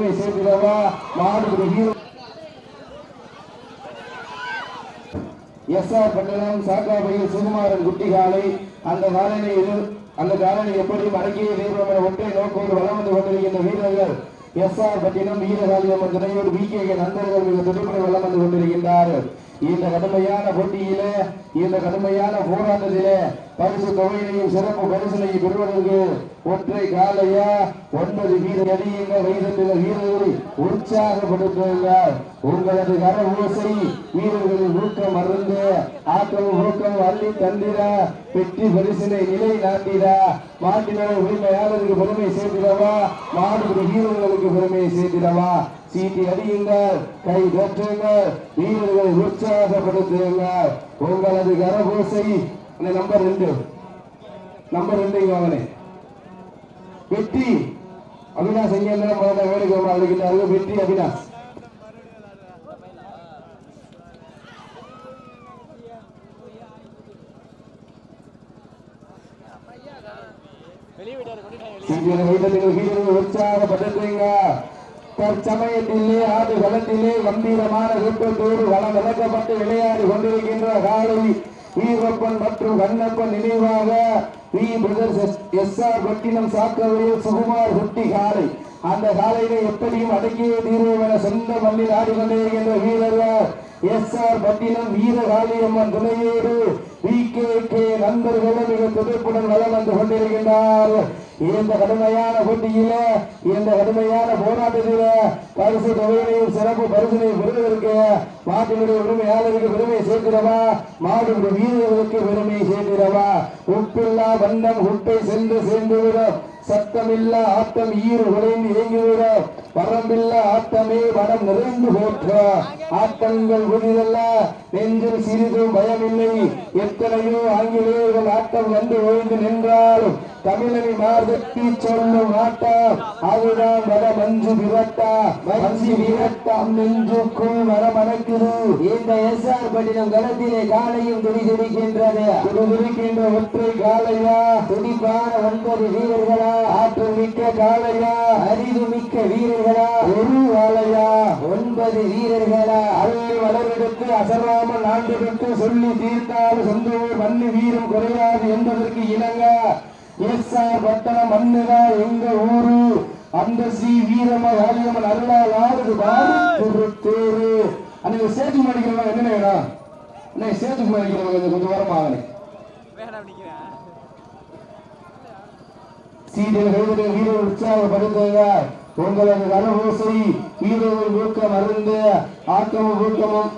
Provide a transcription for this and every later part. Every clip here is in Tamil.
பெருமை சேர்க்கிறவா மாடு எஸ் ஆர் பட்டணம் சாக்காபையில் சுகுமாரன் குட்டி காலை அந்த காலனியில் அந்த காலனி எப்படியும் அடக்கிய தீவிரமான ஒன்றை நோக்கோடு வளம் வந்து கொண்டிருக்கின்ற வீரர்கள் எஸ் ஆர் பட்டினம் வீரகாலியம் துணையோடு வி கே நண்பர்கள் மிக துடிப்புடன் வளம் வந்து கொண்டிருக்கின்றார்கள். இந்த கடுமையான போட்டியிலே இந்த கடுமையான போராட்டத்திலே பரிசு தொகையினையும் சிறப்பு பரிசனையும் பெறுவதற்கு ஒற்றை காலையா ஒன்பது வீர அடியுங்க வைத்திருந்த வீரர்களை உற்சாகப்படுத்துங்கள் உங்களது கர ஊசை வீரர்களின் ஊக்கம் அருந்து ஆக்கம் ஊக்கம் அள்ளி தந்திர வெற்றி பரிசினை நிலை நாட்டிட. மாட்டின உரிமையாளருக்கு பெருமை சேர்த்திடவா? மாடு வீரர்களுக்கு பெருமையை சேர்த்திடவா? சீட்டி அடியுங்கள் கை தட்டுங்கள் வீரர்களை உற்சாகப்படுத்துங்கள். உங்களது கரபூசை நம்பர் ரெண்டு. நம்பர் ரெண்டு அவனே வெற்றி. அவினாஷ் எங்க இருந்தா முதல்ல வேலைக்கு அழைக்கிறார்கள். வெற்றி அவினாஷ். சீக்கிரம் வீரர்கள் தற்சமயத்திலே ஆடு வளத்திலே கம்பீரமான கூட்டத்தோடு வளம் விளக்கப்பட்டு விளையாடி கொண்டிருக்கின்ற காலை ஈரப்பன் மற்றும் கண்ணப்பன் நினைவாக V. Brothers S R Pattinam சாக்கவையில் Sukumar குட்டி காலை. அந்த காலையில எப்படியும் அடக்கிய தீர்வு என சொந்த மண்ணில் ஆடிக்கொண்டிருக்கின்ற வீரர்கள் எஸ் ஆர் பட்டினம் வீரகாளியம்மன் துணையோடு வி கே கே நண்பர்களும் மிக துடிப்புடன் வளம் வந்து கொண்டிருக்கின்றார். இந்த கடுமையான போட்டியில இந்த கடுமையான போராட்டத்தில பரிசு தொகையினையும் சிறப்பு பரிசினை பெறுவதற்கு மாட்டினுடைய உரிமையாளருக்கு பெருமை சேர்க்கிறவா? மாடுடைய வீரர்களுக்கு பெருமை சேர்க்கிறவா? உப்பில்லா வண்ணம் உப்பை சென்று சேர்ந்துவிடும் சத்தமில்லா ஆட்டம் ஈறு உழைந்து இயங்கிவிட வரம்பில்லா ஆட்டமே வனம் நிறைந்து போற்ற. ஆட்டங்கள் புதிதல்ல நெஞ்சில் சிறிதும் பயமில்லை. எத்தனையோ ஆங்கிலேயர்கள் ஆட்டம் வந்து ஓய்ந்து நின்றாலும் தமிழனை மார்கட்டி சொல்லும் ஆட்டம் அதுதான் வர மஞ்சு விரட்டா. மஞ்சு விரட்டாம் நெஞ்சுக்குள் வர மணக்குது. இந்த எஸ் ஆர் பட்டினம் களத்திலே காலையும் துடி துடிக்கின்றது. துடி துடிக்கின்ற ஒற்றை காலையா துடிப்பான ஒன்பது வீரர்களா? ஆற்றல் மிக்க காளையா? அறிவு மிக்க வீரர்களா? ஒரு காளையா? ஒன்பது வீரர்களா? அள்ளி வளரெடுத்து அசராமல் ஆண்டு சொல்லி தீர்த்தால் சொந்த ஊர் மண்ணு வீரம் குறையாது என்பதற்கு இணங்க. எஸ் ஆர் பட்டணம் மண்ணுதா எங்க ஊரு? அந்த ஸ்ரீ வீரம காளியம்மன் அருளால் ஆடுது பாரு தேரு அன்னைக்கு சேத்து மாடிக்கிறவங்க என்ன வேணும்? அன்னைக்கு சேத்து மாடிக்கிறவங்க கொஞ்சம் வாரம் ஆகணும் கைவிட வீரர் உற்சாகப்படுத்துங்க உங்களது கனவோசை வீரர்கள் ஊக்கம் அருந்து ஆக்கமும் ஊக்கமும்.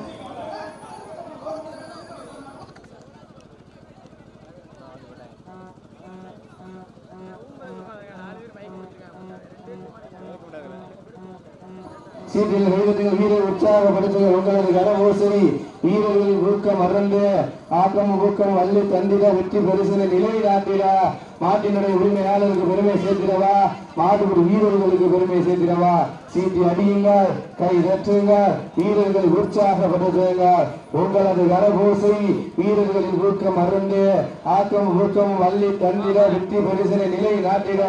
சீட்டில் கைதட்டுங்கள் வீரர் உற்சாகப்படுத்திய உங்களது கனவோசை வீரர்களின் ஊக்கம் அறந்து ஆக்கம் ஊக்கம் வள்ளி தந்திட வெற்றி பரிசனை நிலை நாட்டிட மாட்டினுடைய உரிமையாளருக்கு பெருமை சேர்க்கிறவா? மாட்டுக்குடி வீரர்களுக்கு பெருமை சேர்க்கிறவா? சீட்டி அடியுங்கள் கை தட்டுங்கள் வீரர்கள் உற்சாகப்படுத்துங்கள். உங்களது கரபூசை வீரர்களின் ஊக்கம் அருந்து. ஆக்கம் ஊக்கம் வள்ளி தந்திர வெற்றி பரிசனை நிலை நாட்டிட.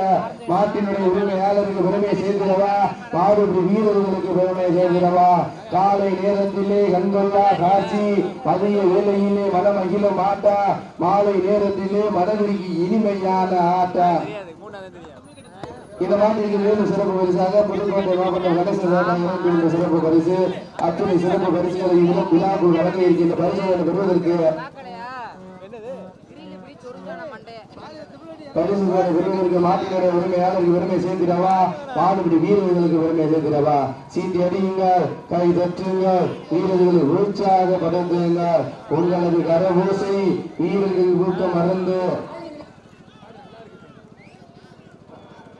மாட்டினுடைய உரிமையாளருக்கு பெருமை சேர்க்கிறவா? மாடுபடி வீரர்களுக்கு பெருமை சேர்க்கிறவா? காலை நேரத்திலே கண்கொள்ளா காட்சி பதிய வேலையிலே மனமகிழ மாட்டா. மாலை நேரத்திலே மனதிற்கு இனிமையா? ஆட்ட தெரியாது இந்த மாதிரி சிறப்பு பரிசாக புதுக்கோட்டை மாவட்டம் கணேசன் சிறப்பு பரிசு அத்துணை சிறப்பு பரிசுகளை இதிலும் வழங்க இருக்கின்ற பரிசுகளை பெறுவதற்கு பரிசுகளை பெறுவதற்கு மாட்டினுடைய உரிமையாளருக்கு சேர்த்திடவா வீரர்களுக்கு சேர்த்திடவா சீட்டி அடியுங்கள் கை தட்டுங்கள் வீரர்களை உற்சாகப்படுத்துங்கள். உங்களது கரபூசை வீரர்கள் ஊக்கம் மறந்து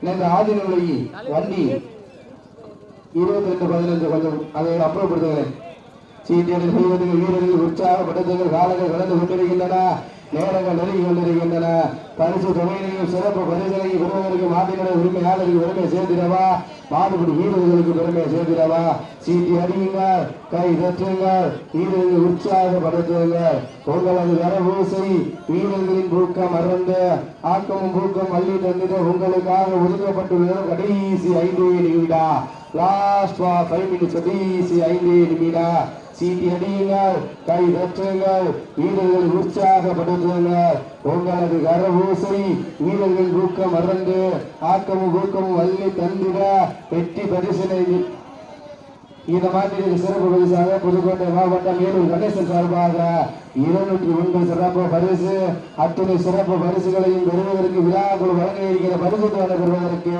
இந்த ஆதினொலி வண்டி இருபத்தி ரெண்டு பதினஞ்சு கொஞ்சம் அதை அப்புறப்படுத்துகிறேன் சீட்டியர்கள் வீரர்கள் வீரர்கள் உற்சாகப்படுத்துங்கள் காலங்கள் கடந்து கொண்டிருக்கின்றன. நேரங்கள் நெருங்கி கொண்டிருக்கின்றன. பரிசு தொகையினையும் சிறப்பு பரிசுகளையும் பெறுவதற்கு மாட்டினுடைய உரிமையாளருக்கு பெருமை சேர்த்திடவா? பாடுபடி வீரர்களுக்கு பெருமை சேர்த்திடவா? சீட்டி அடியுங்கள் கை தட்டுங்கள் வீரர்கள் உற்சாகப்படுத்துங்கள். உங்களது வரபூசை வீரர்களின் பூக்கம் மறந்து ஆக்கமும் பூக்கம் அள்ளி தந்திட உங்களுக்காக ஒதுக்கப்பட்டுள்ள கடைசி ஐந்து நிமிடா லாஸ்ட் ஃபைவ் மினிட்ஸ் கடைசி ஐந்து நிமிடா சீட்டி அடியுங்கள் கை தட்டுங்கள் வீரர்கள் உற்சாகப்படுத்துங்கள். உங்களது கரபூசை வீரர்கள் ஊக்கம் மறந்து ஆக்கமும் ஊக்கமும் வள்ளி தந்திட வெற்றி பரிசனை இந்த மாதிரி சிறப்பு பரிசாக புதுக்கோட்டை மாவட்டம் மேலூர் கணேசன் சார்பாக இருநூற்றி ஒன்பது சிறப்பு பரிசு அத்துணை சிறப்பு பரிசுகளையும் பெறுவதற்கு விழாக்குழு வழங்க இருக்கிற பரிசு தொகை பெறுவதற்கு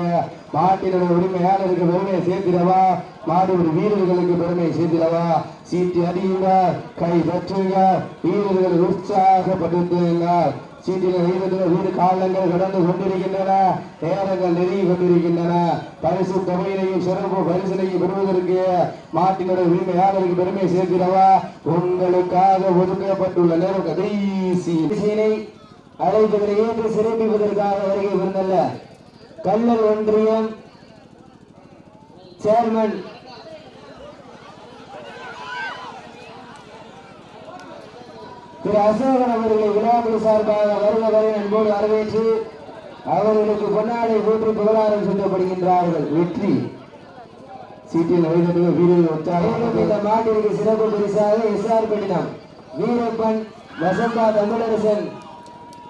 மாட்டினுடைய உரிமையாளருக்கு பெருமையை சேர்த்திடவா? மாடுபடி வீரர்களுக்கு பெருமை சேர்த்திடவா சீட்டி அடியுங்க கை பற்றுங்க வீரர்களை உற்சாகப்படுத்துங்கள். சீட்டில் வீரர்கள் வீடு காலங்கள் கடந்து கொண்டிருக்கின்றன நேரங்கள் நெருங்கி கொண்டிருக்கின்றன. பரிசு தொகையினையும் சிறப்பு பரிசினையும் பெறுவதற்கு மாட்டினுடைய உரிமையாளருக்கு பெருமை சேர்க்கிறவா உங்களுக்காக ஒதுக்கப்பட்டுள்ள நேரம் கடைசி சீனை ஏற்று சிறப்பிப்பதற்காக வருகை வந்தல்ல கல்லல் ஒன்றியம் சேர்மன் திரு அசோகன் அவர்களை விழாக்குழு சார்பாக வருக அன்போடு வரவேற்று அவர்களுக்கு பொன்னாடை போற்றி புகழாரம் சொல்லப்படுகின்றார்கள் வெற்றி. சீட்டில் வீரர்கள் உற்சாகம். இந்த மாட்டிற்கு சிறப்பு பரிசாக எஸ்ஆர் கடிதம் வீரப்பன் வசந்தா தமிழரசன்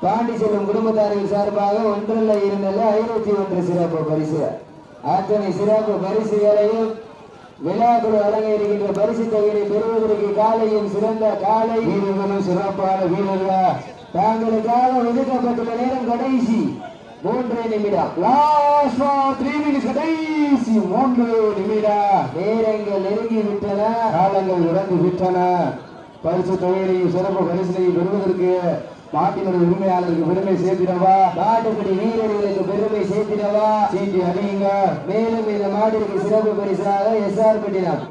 பாண்டி செல்லும் குடும்பத்தார்கள் சார்பாக ஒன்றல்ல இரண்டல்ல ஐநூத்தி ஒன்று சிறப்பு பரிசு. அத்தனை சிறப்பு பரிசுகளையும் விழாக்குழு வழங்க இருக்கின்ற பரிசு தொகையை பெறுவதற்கு காலையும் சிறந்த காலை. வீரர்களும் சிறப்பான வீரர்கள்? தாங்களுக்காக ஒதுக்கப்பட்டுள்ள நேரம் கடைசி. மூன்றே நிமிடம். லாஸ்ட் த்ரீ மினிட்ஸ் கடைசி. மூன்று நிமிடம். நேரங்கள் நெருங்கி விட்டன. காலங்கள் இறந்து விட்டன. பரிசு தொகையிலையும் சிறப்பு பரிசினையும் பெறுவதற்கு மாட்டினுடைய உரிமையாளருக்கு பெருமை சேர்த்திடவா? நாட்டுப்படி வீரர்களுக்கு பெருமை சேர்த்திடவா? சீட்டி அடியுங்க மேலும் இந்த மாட்டிற்கு சிறப்பு பரிசாக எஸ்ஆர் பட்டினம்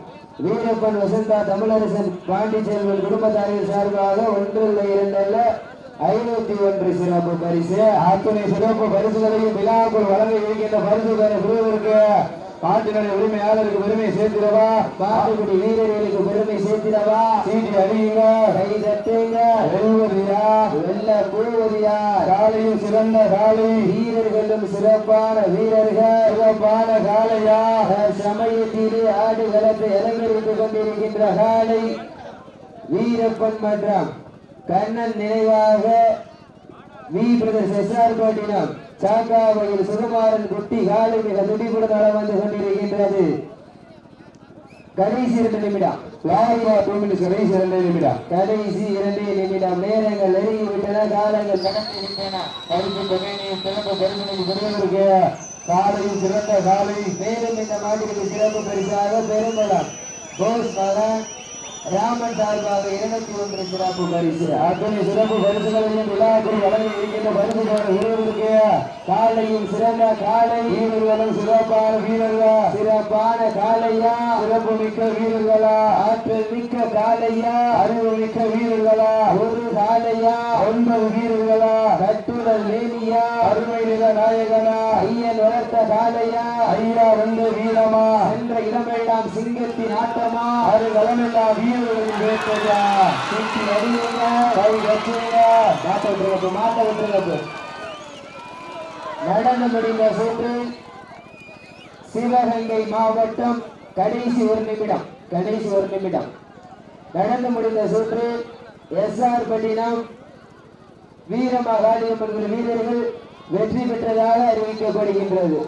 வீரப்பன் வசந்தா தமிழரசன் பாண்டிச்செல்வன் குடும்பத்தாரின் சார்பாக ஒன்றல்ல இரண்டல்ல ஐநூத்தி ஒன்று சிறப்பு பரிசு. அத்தனை சிறப்பு பரிசுகளையும் விழாக்குள் வழங்க இருக்கின்ற பரிசுகளை பெறுவதற்கு மாட்டினுடைய உரிமையாளருக்கு பெருமை சேர்த்திடவா பாட்டுக்குடி வீரர்களுக்கு பெருமை சேர்த்திடவா சீட்டி அடியுங்க கை தட்டுங்க. வெல்வதியா வெல்ல போவதியா காலையும் சிறந்த காலை. வீரர்களும் சிறப்பான வீரர்கள். சிறப்பான காலையா சமயத்திலே ஆடு வளர்த்து அலங்கரித்துக் கொண்டிருக்கின்ற காலை வீரப்பன் மன்றம். கண்ணன் நினைவாக வி பிரதர் எஸ்ஆர் பாட்டினம் சாக்காவையில் சுகுமாரன் குட்டி காலை மிக துடிப்புடன் வளம் வந்து கொண்டிருக்கின்றது. கடைசி இரண்டு நிமிடம். லாரியா டூ மினிட்ஸ் கடைசி இரண்டு நிமிடம். கடைசி இரண்டு நிமிடம். நேரங்கள் நெருங்கி விட்டன காலங்கள் கடந்து விட்டன பரிசு தொகையினையும் சிறப்பு பரிசனையும் பெறுவதற்கு காலையும் சிறந்த காலை. மேலும் இந்த மாட்டிற்கு சிறப்பு பரிசாக பெருமளம் போஸ் மகன் ராமன் சார்பாக இருநூத்தி ஒன்று சிறப்பு பரிசு. அத்தனை சிறப்பு பரிசுகளையும் விழாக்கள் வழங்கி இருக்கின்ற பரிசுகளை பெறுவதற்கு காலையும் சிறந்த காலை. வீரர்களும் சிறப்பான வீரர்களா? சிறப்பான காலையா? சிறப்பு மிக்க வீரர்களா? ஆற்றல் மிக்க காலையா? அறிவு மிக்க வீரர்களா? ஒரு காலையா? ஒன்பது வீரர்களா? கட்டுடல் வேலியா அருமை நில நாயகனா? ஐயன் வளர்த்த காலையா? ஐயா வந்த வீரமா? சென்ற இடமெல்லாம் சிங்கத்தின் ஆட்டமா? அது வளமெல்லாம் வீரர்களின் வேட்டையா? சுற்றி அறிவுங்க கை கட்டுங்க மாட்ட விட்டுருங்க மாட்ட விட்டுருங்க நடந்து முடிந்த சுற்று சிவகங்கை மாவட்டம் கடைசி ஒரு நிமிடம் கடைசி ஒரு நிமிடம். நடந்து முடிந்த சுற்று எஸ்ஆர் பட்டினம் வீரமகாளியம்மன் வீரர்கள் வெற்றி பெற்றதாக அறிவிக்கப்படுகின்றது.